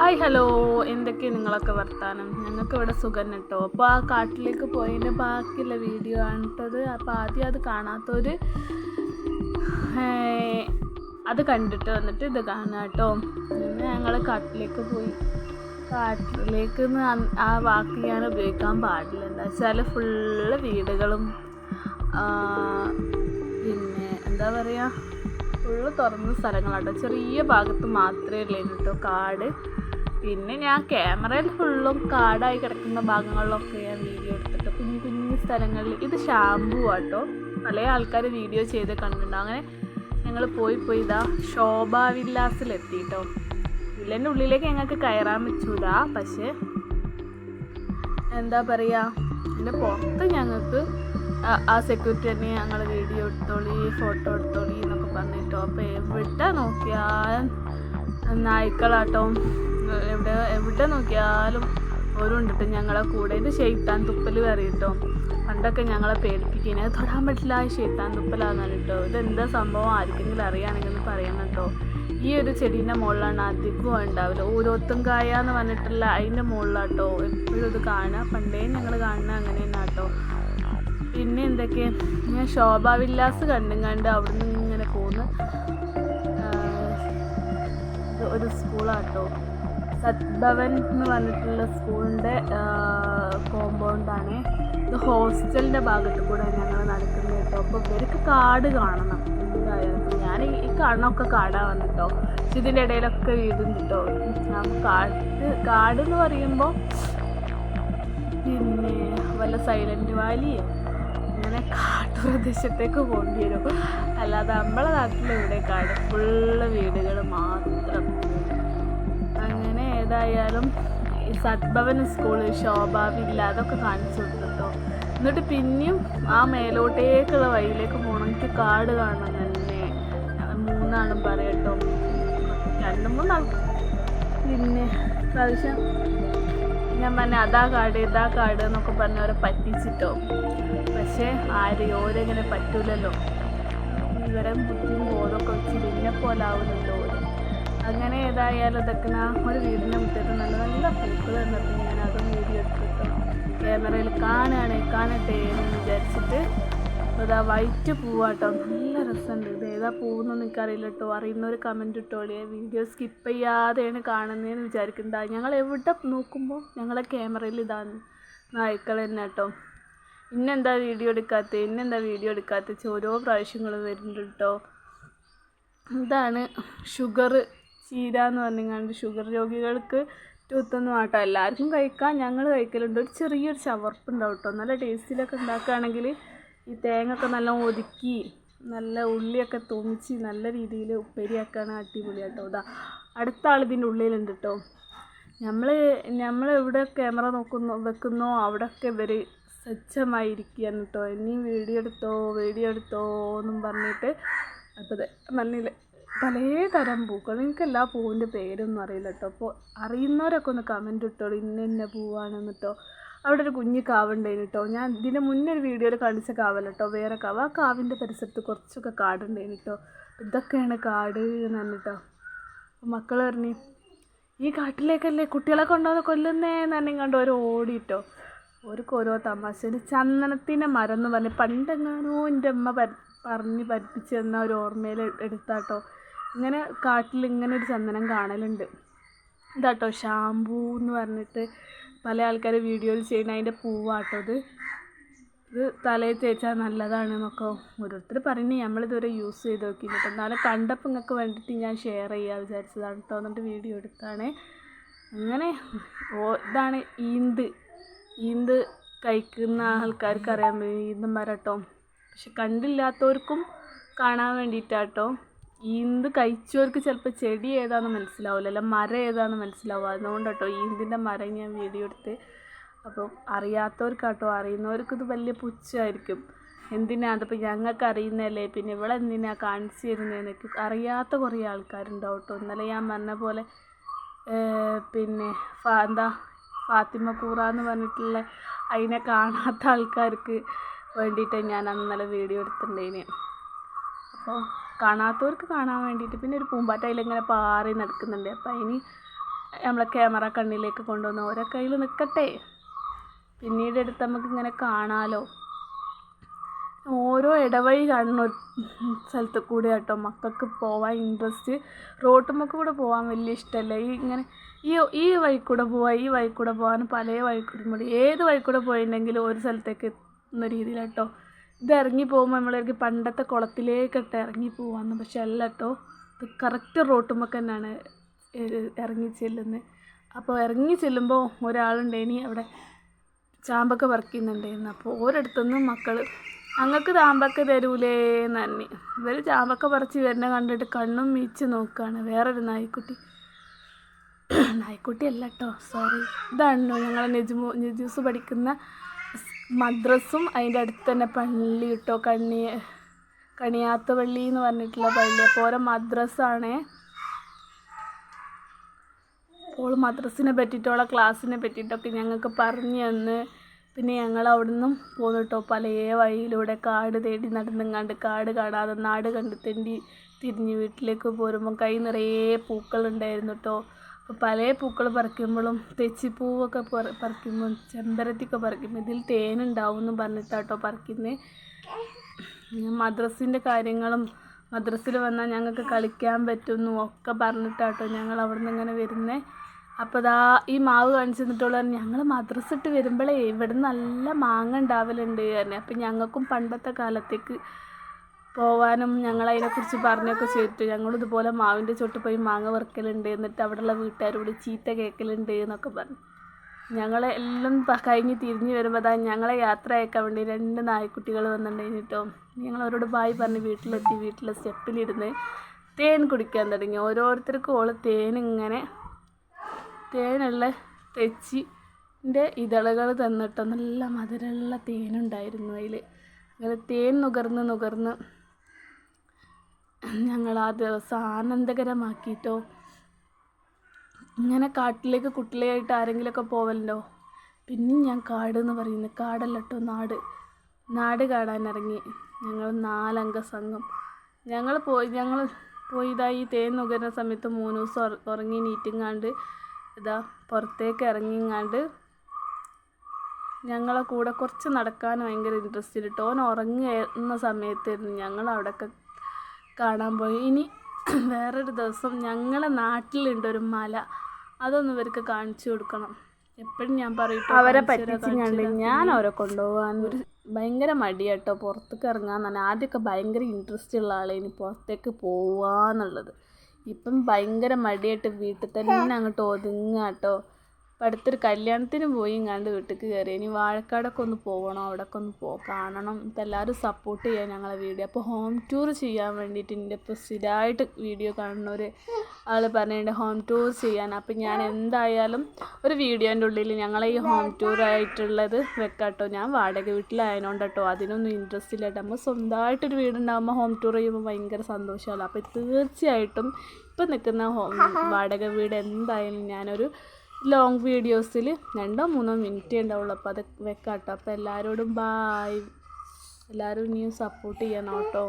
Hi hello. എന്തൊക്കെ നിങ്ങളൊക്കെ വർത്താനം? ഞങ്ങൾക്ക് ഇവിടെ സുഖം കേട്ടോ. അപ്പോൾ ആ കാട്ടിലേക്ക് പോയതിന്റെ ബാക്കിയുള്ള വീഡിയോ ആണ് അപ്പോൾ ആദ്യം അത് കാണാത്തവർ അത് കണ്ടിട്ട് വന്നിട്ട് ഇത് കാണുക കേട്ടോ. പിന്നെ ഞങ്ങൾ കാട്ടിലേക്ക് പോയി. കാട്ടിലേക്ക് ആ വാക്ക് ഞാൻ ഉപയോഗിക്കാൻ പാടില്ല. എന്താ വെച്ചാൽ ഫുള്ള് വീടുകളും പിന്നെ എന്താ പറയുക ഫുള്ള് തുറന്ന സ്ഥലങ്ങളാട്ടോ. ചെറിയ ഭാഗത്ത് മാത്രമേ ഉള്ളൂ കേട്ടോ കാട്. പിന്നെ ഞാൻ ക്യാമറയിൽ ഫുള്ളും കാടായി കിടക്കുന്ന ഭാഗങ്ങളിലൊക്കെ ഞാൻ വീഡിയോ എടുത്തിട്ട് കുഞ്ഞു കുഞ്ഞു സ്ഥലങ്ങളിൽ ഇത് ഷാമ്പു ആട്ടോ. പല ആൾക്കാർ വീഡിയോ ചെയ്ത് കണ്ടിട്ടുണ്ട്. അങ്ങനെ ഞങ്ങൾ പോയി പോയി ഇതാ ശോഭാ വില്ലാസിലെത്തി കേട്ടോ വില്ലന്റെ ഉള്ളിലേക്ക് ഞങ്ങൾക്ക് കയറാൻ പറ്റൂല. പക്ഷേ എന്താ പറയുക അതിന്റെ പുറത്ത് ഞങ്ങൾക്ക് ആ സെക്യൂരിറ്റി തന്നെ ഞങ്ങൾ വീഡിയോ എടുത്തോളി ഫോട്ടോ എടുത്തോളി എന്നൊക്കെ പറഞ്ഞിട്ടോ. അപ്പോൾ എവിടെ നോക്കിയാൽ നായ്ക്കളാട്ടോ. എവിടെ എവിടെ നോക്കിയാലും ഓരോ ഉണ്ടിട്ട് ഞങ്ങളെ കൂടെ ഇത് ഷെയ്ത്താൻ തുപ്പൽ കറിയിട്ടോ പണ്ടൊക്കെ ഞങ്ങളെ പേടിപ്പിക്കുന്നത് തൊടാൻ പറ്റില്ല ഷെയ്ത്താൻ തുപ്പലാന്ന് കേട്ടോ. ഇതെന്താ സംഭവം? ആർക്കെങ്കിലും അറിയുകയാണെങ്കിൽ ഒന്ന് പറയണം കേട്ടോ. ഈ ഒരു ചെടീന്റെ മുകളിലാണ് അധികവും ഉണ്ടാവില്ല ഓരോത്തും കായ എന്ന് പറഞ്ഞിട്ടുള്ള അതിന്റെ മുകളിലാട്ടോ. എപ്പോഴും ഇത് കാണുക പണ്ടേ ഞങ്ങൾ കാണുന്ന അങ്ങനെ തന്നെ കേട്ടോ. പിന്നെ എന്തൊക്കെ? ഞാൻ ശോഭാവില്ലാസ് കണ്ടും കണ്ട് അവിടെ നിന്ന് ഇങ്ങനെ പോകുന്നു ഒരു സ്കൂളാട്ടോ സത്ഭവൻ എന്ന് പറഞ്ഞിട്ടുള്ള സ്കൂളിന്റെ കോമ്പൗണ്ടാണ് ഇത് ഹോസ്റ്റലിന്റെ ഭാഗത്ത് കൂടെ ഞങ്ങൾ നടക്കുന്നത് കേട്ടോ. അപ്പോൾ ഇവർക്ക് കാട് കാണണം. എന്തായാലും ഞാൻ ഈ കാണണമൊക്കെ കാടാ വന്നിട്ടോ. പക്ഷെ ഇതിന്റെ ഇടയിലൊക്കെ വീടും കേട്ടോ. നമുക്ക് കാട് എന്ന് പറയുമ്പോൾ പിന്നെ വല്ല സൈലന്റ് വാലിയോ അങ്ങനെ കാട്ടുപ്രദേശത്തേക്ക് പോകേണ്ടി വരും. അല്ലാതെ നമ്മളെ നാട്ടിലിവിടെ കാട് ഫുള്ള് വീടുകൾ മാത്രം. ഏതായാലും സദ്ഭവൻ സ്കൂൾ ശോഭ വില്ല അതൊക്കെ കാണിച്ചു കൊടുത്തിട്ടോ. എന്നിട്ട് പിന്നെയും ആ മേലോട്ടേക്കുള്ള വഴിയിലേക്ക് പോകണം എനിക്ക് കാട് കാണണം തന്നെ. മൂന്നാളും പറയട്ടോ രണ്ട് മൂന്നാൾ. പിന്നെ പ്രാവശ്യം ഞാൻ പറഞ്ഞ അതാ കാട് ഇതാ കാട് എന്നൊക്കെ പറഞ്ഞ് അവരെ പറ്റിച്ചിട്ടോ. പക്ഷേ ആര് ഓരെങ്ങനെ പറ്റൂലല്ലോ. ഇവരെ ബുദ്ധിയും ബോധമൊക്കെ വെച്ച് പിന്നെ പോലെ ആവുന്നുണ്ടോ ഓര് അങ്ങനെ ഏതായാലും ഇതൊക്കെ ഞാൻ ഒരു വീടിന്റെ മുറ്റത്ത് നല്ല നല്ല പൂക്കൾ തന്നിട്ട് ഞാൻ അതും വീഡിയോ എടുത്തിട്ടോ ക്യാമറയിൽ കാണുകയാണ് കാണട്ടെ എന്ന് വിചാരിച്ചിട്ട് അതാ വൈറ്റ് പൂവാട്ടോ. നല്ല രസമുണ്ട്. ഇത് ഏതാ പൂവെന്നൊന്നും എനിക്കറിയില്ല കേട്ടോ. അറിയുന്നവർ കമന്റ് ഇട്ടോളിയെ വീഡിയോ സ്കിപ്പ് ചെയ്യാതെയാണ് കാണുന്നതെന്ന് വിചാരിക്കുന്നത് ഞങ്ങൾ എവിടെ നോക്കുമ്പോൾ ഞങ്ങളെ ക്യാമറയിൽ ഇതാണ് നായ്ക്കൾ തന്നെ കേട്ടോ. ഇന്നെന്താ വീഡിയോ എടുക്കാത്ത? ഇന്നെന്താ വീഡിയോ എടുക്കാത്ത? ഓരോ പ്രാവശ്യങ്ങളും വരുന്നുണ്ട് കേട്ടോ. ഇതാണ് ഷുഗർ ചീര എന്ന് പറഞ്ഞാണ്ട് ഷുഗർ രോഗികൾക്ക് ടൂത്തൊന്നും ആട്ടോ. എല്ലാവർക്കും കഴിക്കാം. ഞങ്ങൾ കഴിക്കലുണ്ട്. ഒരു ചെറിയൊരു ചവർപ്പുണ്ടാവും കേട്ടോ. നല്ല ടേസ്റ്റിലൊക്കെ ഉണ്ടാക്കുകയാണെങ്കിൽ ഈ തേങ്ങ ഒക്കെ നല്ല ഒതുക്കി നല്ല ഉള്ളിയൊക്കെ തുമിച്ച് നല്ല രീതിയിൽ ഉപ്പേരിയാക്കാണ് അടിപൊളി കേട്ടോ ഇതാ അടുത്ത ആൾ ഇതിന്റെ ഉള്ളിലുണ്ട് കേട്ടോ. നമ്മൾ നമ്മൾ എവിടെ ക്യാമറ നോക്കുന്നു വെക്കുന്നോ അവിടെയൊക്കെ ഇവർ സജ്ജമായിരിക്കുകയാണ് കേട്ടോ. ഇനിയും വീഡിയോ എടുത്തോ വീഡിയോ എടുത്തോ എന്നും പറഞ്ഞിട്ട്. അപ്പോൾ മണ്ണിൽ പലതരം പൂക്കൾ. എനിക്ക് എല്ലാ പൂവിന്റെ പേരൊന്നും അറിയില്ല കേട്ടോ അപ്പോൾ അറിയുന്നവരൊക്കെ ഒന്ന് കമന്റ് ഇട്ടോളൂ ഇന്ന ഇന്ന പൂവാണെന്ന് കേട്ടോ അവിടെ ഒരു കുഞ്ഞ് കാവുണ്ടായിരുന്നു കേട്ടോ ഞാൻ ഇതിന്റെ മുന്നേ ഒരു വീഡിയോയിൽ കാണിച്ച കാവല്ല കേട്ടോ വേറെ കാവ് ആ കാവിന്റെ പരിസരത്ത് കുറച്ചൊക്കെ കാടുണ്ടായിരുന്നു കേട്ടോ ഇതൊക്കെയാണ് കാട് എന്ന് പറഞ്ഞിട്ടോ. മക്കൾ പറഞ്ഞു ഈ കാട്ടിലേക്കല്ലേ കുട്ടികളെ കൊണ്ടുവന്ന് കൊല്ലുന്നേ? എന്നെ കണ്ട് ഓരോ ഓടിയിട്ടോ ഓർക്ക് ഓരോ തമാശ. ഒരു ചന്ദനത്തിന്റെ മരം എന്ന് പറഞ്ഞ് പണ്ടെങ്ങാനോ എന്റെ അമ്മ പറഞ്ഞ് പഠിപ്പിച്ച് തന്ന ഒരു ഓർമ്മയിൽ എടുത്താട്ടോ. ഇങ്ങനെ കാട്ടിൽ ഇങ്ങനെ ഒരു ചന്ദനം കാണലുണ്ട്. ഇതാട്ടോ ഷാമ്പൂ എന്ന് പറഞ്ഞിട്ട് പല ആൾക്കാർ വീഡിയോയിൽ ചെയ്യുന്ന അതിന്റെ പൂവാട്ടോ ഇത്. ഇത് തലയിൽ തേച്ചാൽ നല്ലതാണ് എന്നൊക്കെ ഓരോരുത്തർ പറയുന്നത് നമ്മളിതുവരെ യൂസ് ചെയ്ത് നോക്കിയില്ല കേട്ടോ എന്നാലും കണ്ടപ്പോൾ നിങ്ങൾക്ക് വേണ്ടിയിട്ട് ഞാൻ ഷെയർ ചെയ്യാൻ വിചാരിച്ചതാണ് കേട്ടോ എന്നിട്ട് വീഡിയോ എടുത്താണ്. അങ്ങനെ ഇതാണ് ഈന്ത് ഈന്ത് കഴിക്കുന്ന ആൾക്കാർക്ക് അറിയാൻ ഈന്തം മരട്ടോ പക്ഷെ കണ്ടില്ലാത്തവർക്കും കാണാൻ വേണ്ടിയിട്ടാട്ടോ ഈന്ത് കഴിച്ചവർക്ക് ചിലപ്പോൾ ചെടി ഏതാണെന്ന് മനസ്സിലാവില്ല അല്ല മരം ഏതാണെന്ന് മനസ്സിലാവും. അതുകൊണ്ട് കേട്ടോ ഈന്തിന്റെ മരം ഞാൻ വീഡിയോ എടുത്ത് അപ്പോൾ അറിയാത്തവർക്കാട്ടോ അറിയുന്നവർക്ക് ഇത് വലിയ പുച്ഛമായിരിക്കും. എന്തിനാ? അതിപ്പോൾ ഞങ്ങൾക്ക് അറിയുന്നതല്ലേ? പിന്നെ ഇവിടെ എന്തിനാ കാണിച്ചു തരുന്നതെന്നൊക്കെ അറിയാത്ത കുറേ ആൾക്കാരുണ്ടാവും കേട്ടോ ഇന്നലെ ഞാൻ പറഞ്ഞ പോലെ പിന്നെ എന്താ ഫാത്തിമ കൂറ എന്ന് പറഞ്ഞിട്ടുള്ള അതിനെ കാണാത്ത ആൾക്കാർക്ക് വേണ്ടിയിട്ട് ഞാൻ അന്നലെ വീഡിയോ എടുത്തിട്ടുണ്ടായിന്. അപ്പോൾ കാണാത്തവർക്ക് കാണാൻ വേണ്ടിയിട്ട് പിന്നെ ഒരു പൂമ്പാറ്റ അതിലിങ്ങനെ പാറി നടക്കുന്നുണ്ട്. അപ്പം അതിന് നമ്മളെ ക്യാമറ കണ്ണിലേക്ക് കൊണ്ടുവന്ന് ഓരോ കയ്യിൽ നിൽക്കട്ടെ പിന്നീട് എടുത്ത് നമുക്ക് ഇങ്ങനെ കാണാലോ. ഓരോ ഇടവഴി കാണുന്ന സ്ഥലത്ത് കൂടെ കേട്ടോ മക്കൾക്ക് പോവാൻ ഇൻട്രസ്റ്റ് റോട്ടുമ്മക്ക് കൂടെ പോകാൻ വലിയ ഇഷ്ടമല്ല ഈ ഇങ്ങനെ ഈ ഈ വഴി കൂടെ പോവാ ഈ വഴി കൂടെ പോകാൻ പല വഴി കൂടി ഏത് വഴി കൂടെ പോയിട്ടുണ്ടെങ്കിലും ഒരു സ്ഥലത്തേക്ക് എത്തുന്ന രീതിയിലാട്ടോ ഇത് ഇറങ്ങി പോകുമ്പോൾ നമ്മളേക്ക് പണ്ടത്തെ കുളത്തിലേക്കിട്ട് ഇറങ്ങി പോവാന്ന്. പക്ഷെ അല്ല കേട്ടോ ഇത് കറക്റ്റ് റോട്ടുമ്മക്ക് തന്നെയാണ് ഇറങ്ങി ചെല്ലുന്നത് അപ്പോൾ ഇറങ്ങി ചെല്ലുമ്പോൾ ഒരാളുണ്ടേനി അവിടെ ചാമ്പക്ക പറിക്കുന്നുണ്ടായിരുന്നു. അപ്പോൾ ഓരോരുത്തുനിന്ന് മക്കൾ അങ്ങക്ക് ചാമ്പൊക്കെ തരൂലേ നന്ദി ഇവർ ചാമ്പൊക്കെ പറിച്ച് വരുന്ന കണ്ടിട്ട് കണ്ണും മീച്ച് നോക്കുകയാണ് വേറൊരു നായ്ക്കുട്ടി. നായ്ക്കുട്ടി അല്ല കേട്ടോ സോറി ഇതാണ് ഞങ്ങളെ നെജുമോ നെജൂസ് പഠിക്കുന്ന മദ്രസും അതിന്റെ അടുത്ത് തന്നെ പള്ളി കിട്ടോ കണ്ണി കണിയാത്ത പള്ളി എന്ന് പറഞ്ഞിട്ടുള്ള പള്ളി. അപ്പോൾ ഓരോ മദ്രസാണേ. അപ്പോൾ മദ്രസിനെ പറ്റിയിട്ടുള്ള ക്ലാസ്സിനെ പറ്റിയിട്ടൊക്കെ ഞങ്ങൾക്ക് പറഞ്ഞു തന്ന്. പിന്നെ ഞങ്ങൾ അവിടെ നിന്നും പോന്നിട്ടോ പല വഴിയിലൂടെ കാട് തേടി നടന്നും കണ്ട് കാട് കാണാതെ നാട് കണ്ട് തെണ്ടി തിരിഞ്ഞ് വീട്ടിലേക്ക് പോരുമ്പോൾ കൈ നിറയെ പൂക്കളുണ്ടായിരുന്നു കേട്ടോ. പല പൂക്കൾ പറിക്കുമ്പോഴും തെച്ചിപ്പൂവൊക്കെ പറി- പറിക്കുമ്പോൾ ചെമ്പരത്തിയൊക്കെ പറിക്കുമ്പോൾ ഇതിൽ തേനുണ്ടാവും എന്ന് പറഞ്ഞിട്ടാട്ടോ പറിക്കുന്നത് മദ്രസിന്റെ കാര്യങ്ങളും മദ്രസിൽ വന്നാൽ ഞങ്ങൾക്ക് കളിക്കാൻ പറ്റുന്നു ഒക്കെ പറഞ്ഞിട്ടാട്ടോ ഞങ്ങൾ അവിടെ നിന്ന് ഇങ്ങനെ വരുന്നത് അപ്പോൾ ദാ ഈ മാവ് കാണിച്ചു തന്നിട്ടുള്ള ഞങ്ങൾ മദ്രസ് ഇട്ട് വരുമ്പോഴേ ഇവിടെ നല്ല മാങ്ങ ഉണ്ടാവലുണ്ട് തന്നെ അപ്പം ഞങ്ങൾക്കും പണ്ടത്തെ കാലത്തേക്ക് പോവാനും ഞങ്ങൾ അതിനെക്കുറിച്ച് പറഞ്ഞൊക്കെ ചെയ്തിട്ട് ഞങ്ങൾ ഇതുപോലെ മാവിന്റെ ചോട്ട് പോയി മാങ്ങ വറുക്കലുണ്ട് എന്നിട്ട് അവിടെയുള്ള വീട്ടുകാരോട് ചീത്ത കേൾക്കലുണ്ട് എന്നൊക്കെ പറഞ്ഞു. ഞങ്ങളെ എല്ലാം കഴിഞ്ഞ് തിരിഞ്ഞ് വരുമ്പോൾ അതാ ഞങ്ങളെ യാത്ര അയക്കാൻ വേണ്ടി രണ്ട് നായ്ക്കുട്ടികൾ വന്നിട്ടുണ്ടായിരുന്നു ഞങ്ങൾ അവരോട് ബായ് പറഞ്ഞ് വീട്ടിലെത്തി വീട്ടിലെ സ്റ്റെപ്പിലിരുന്ന് തേൻ കുടിക്കാൻ തുടങ്ങി. ഓരോരുത്തർക്കും ഓൾ തേൻ ഇങ്ങനെ തേനുള്ള തെച്ചിന്റെ ഇതളുകൾ തന്നിട്ടോ നല്ല മധുരമുള്ള തേനുണ്ടായിരുന്നു അതിൽ അങ്ങനെ തേൻ നുകർന്ന് നുകർന്ന് ഞങ്ങൾ ആ ദിവസം ആനന്ദകരമാക്കിയിട്ടോ ഇങ്ങനെ കാട്ടിലേക്ക് കുട്ടികളായിട്ട് ആരെങ്കിലുമൊക്കെ പോവല്ലോ പിന്നെ ഞാൻ കാട് എന്ന് പറയുന്നത് കാടല്ല കേട്ടോ നാട് നാട് കാടാനിറങ്ങി ഞങ്ങൾ നാലംഗ സംഘം ഞങ്ങൾ പോയി ഞങ്ങൾ പോയി ഈ തേൻ നുകരുന്ന സമയത്ത് മൂന്ന് ദിവസം ഉറങ്ങി നീറ്റിങ്ങാണ്ട് ഇതാ പുറത്തേക്ക് ഇറങ്ങിങ്ങാണ്ട് ഞങ്ങളെ കൂടെ കുറച്ച് നടക്കാൻ ഭയങ്കര ഇൻട്രസ്റ്റ് കേട്ടോ ഓൻ ഉറങ്ങുന്ന സമയത്തായിരുന്നു ഞങ്ങൾ അവിടെയൊക്കെ കാണാൻ പോയി. ഇനി വേറൊരു ദിവസം ഞങ്ങളെ നാട്ടിലുണ്ട് ഒരു മല. അതൊന്നും ഇവർക്ക് കാണിച്ചു കൊടുക്കണം. എപ്പോഴും ഞാൻ പറയും അവരെ പറ്റി ഞാൻ അവരെ കൊണ്ടുപോകാൻ ഒരു ഭയങ്കര മടിയാട്ടോ പുറത്തേക്ക് ഇറങ്ങാൻ തന്നെ. ആദ്യമൊക്കെ ഭയങ്കര ഇൻട്രസ്റ്റ് ഉള്ള ആളെ ആളേനി പുറത്തേക്ക് പോവാന്നുള്ളത്. ഇപ്പം ഭയങ്കര മടിയായിട്ട് വീട്ടിൽ തന്നെ അങ്ങോട്ട് ഒതുങ്ങുക അപ്പം അടുത്തൊരു കല്യാണത്തിന് പോയി ഇങ്ങാണ്ട് വീട്ടിലേക്ക് കയറി. ഇനി വാഴക്കാടൊക്കെ ഒന്ന് പോകണം അവിടെയൊക്കെ ഒന്ന് പോ കാണണം. ഇപ്പം എല്ലാവരും സപ്പോർട്ട് ചെയ്യാൻ ഞങ്ങളെ വീഡിയോ. അപ്പോൾ ഹോം ടൂർ ചെയ്യാൻ വേണ്ടിയിട്ട് എന്റെ ഇപ്പോൾ സ്ഥിരമായിട്ട് വീഡിയോ കാണുന്ന ഒരു ആൾ പറഞ്ഞിട്ടുണ്ട് ഹോം ടൂർ ചെയ്യാൻ. അപ്പം ഞാൻ എന്തായാലും ഒരു വീഡിയോന്റെ ഉള്ളിൽ ഞങ്ങളെ ഈ ഹോം ടൂർ ആയിട്ടുള്ളത് വെക്കാട്ടോ. ഞാൻ വാടക വീട്ടിലായതുകൊണ്ട് കേട്ടോ അതിനൊന്നും ഇൻട്രസ്റ്റ് ഇല്ല കേട്ടോ നമ്മൾ സ്വന്തമായിട്ടൊരു വീടുണ്ടാകുമ്പോൾ ഹോം ടൂർ ചെയ്യുമ്പോൾ ഭയങ്കര സന്തോഷമല്ലോ അപ്പോൾ തീർച്ചയായിട്ടും ഇപ്പം നിൽക്കുന്ന ഹോം വാടക വീട് എന്തായാലും ഞാനൊരു ലോങ് വീഡിയോസിൽ രണ്ടോ മൂന്നോ മിനിറ്റേ ഉണ്ടാവുള്ളൂ. അപ്പോൾ അത് വെക്കാം കേട്ടോ അപ്പോൾ എല്ലാവരോടും ബായ് എല്ലാവരും ഇനിയും സപ്പോർട്ട് ചെയ്യണം കേട്ടോ.